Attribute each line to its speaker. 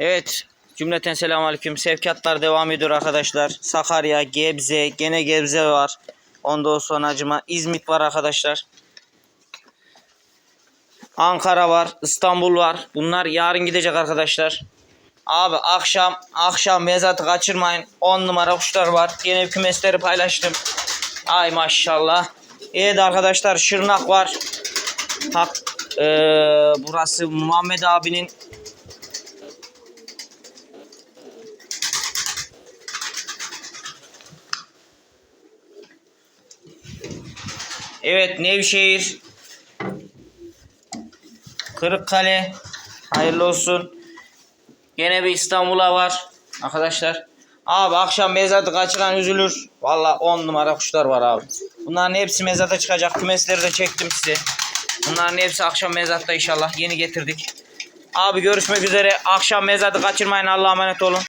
Speaker 1: Evet. Cümleten selamünaleyküm. Sevkiyatlar devam ediyor arkadaşlar. Sakarya, Gebze, gene Gebze var. Ondan sonra acıma İzmit var arkadaşlar. Ankara var, İstanbul var. Bunlar yarın gidecek arkadaşlar. Abi akşam akşam mezatı kaçırmayın. 10 numara kuşlar var. Yine kümesleri paylaştım. Ay maşallah. Evet arkadaşlar Şırnak var. Hak, eee, burası Muhammed abinin Evet Nevşehir Kırıkkale hayırlı olsun. Gene bir İstanbul'a var arkadaşlar. Abi akşam mezatı kaçıran üzülür. Valla 10 numara kuşlar var abi. Bunların hepsi mezata çıkacak. Kümesleri de çektim size. Bunların hepsi akşam mezatta inşallah. Yeni getirdik. Abi görüşmek üzere. Akşam mezatı kaçırmayın. Allah'a emanet olun.